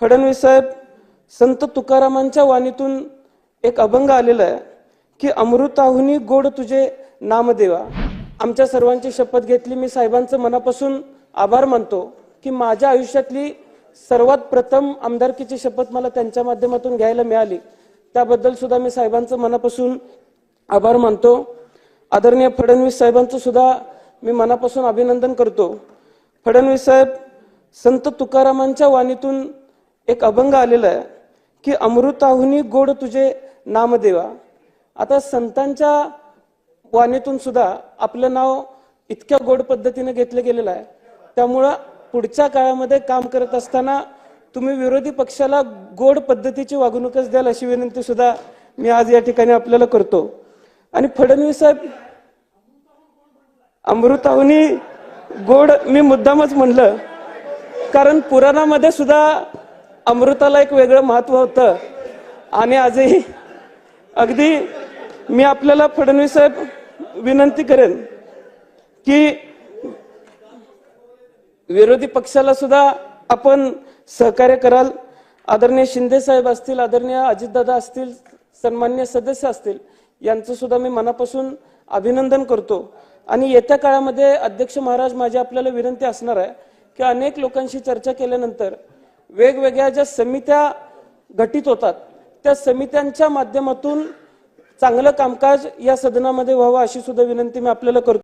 फडणवीस साहेब संत तुकारामांच्या वाणीतून एक अभंग आलेला आहे की अमृताहुनी गोड तुझे नामदेवा. आमच्या सर्वांची शपथ घेतली. मी साहेबांचं मनापासून आभार मानतो की माझ्या आयुष्यातली सर्वात प्रथम आमदारकीची शपथ मला त्यांच्या माध्यमातून घ्यायला मिळाली. त्याबद्दल सुद्धा मी साहेबांचं मनापासून आभार मानतो. आदरणीय फडणवीस साहेबांचं सुद्धा मी मनापासून अभिनंदन करतो. फडणवीस साहेब संत तुकारामांच्या वाणीतून एक अभंग आलेला आहे की अमृताहुनी गोड तुझे नामदेवा. आता संतांच्या वाणीतून सुद्धा आपलं नाव इतक्या गोड पद्धतीने घेतलं गेलेलं आहे. त्यामुळं पुढच्या काळामध्ये काम करत असताना तुम्ही विरोधी पक्षाला गोड पद्धतीची वागणूकच द्याल अशी विनंती सुद्धा मी आज या ठिकाणी आपल्याला करतो. आणि फडणवीस साहेब अमृताहुनी गोड मी मुद्दामच म्हणलं. कारण पुराणामध्ये सुद्धा अमृताला एक वेगळं महत्त्व होतं. आणि आजही अगदी मी आपल्याला फडणवीस साहेब विनंती करेन की विरोधी पक्षाला सुद्धा आपण सहकार्य कराल. आदरणीय शिंदे साहेब असतील आदरणीय अजितदादा असतील सन्मान्य सदस्य असतील यांचं सुद्धा मी मनापासून अभिनंदन करतो. आणि येत्या काळामध्ये अध्यक्ष महाराज माझी आपल्याला विनंती असणार आहे की अनेक लोकांशी चर्चा केल्यानंतर वेगवेगळ्या ज्या समित्या घटित होतात त्या समित्यांच्या माध्यमातून चांगलं कामकाज या सदनामध्ये व्हावं अशी सुद्धा विनंती मी आपल्याला करतो.